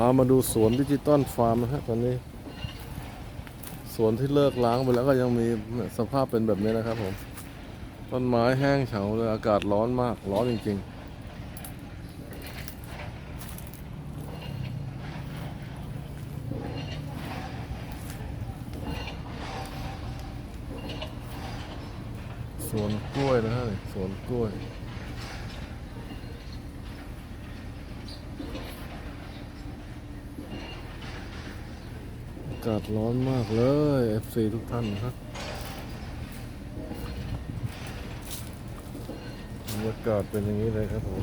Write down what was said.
พามาดูสวนดิจิตอลฟาร์มนะฮะตอนนี้ สวนที่เลิกล้างไปแล้วก็ยังมีสภาพเป็นแบบนี้นะครับผมต้นไม้แห้งเฉาเลยอากาศร้อนมากร้อนจริงๆสวนกล้วยนะฮะสวนกล้วย อากาศร้อนมากเลย FC ทุกท่านครับบรรยากาศเป็นอย่างนี้เลยครับผม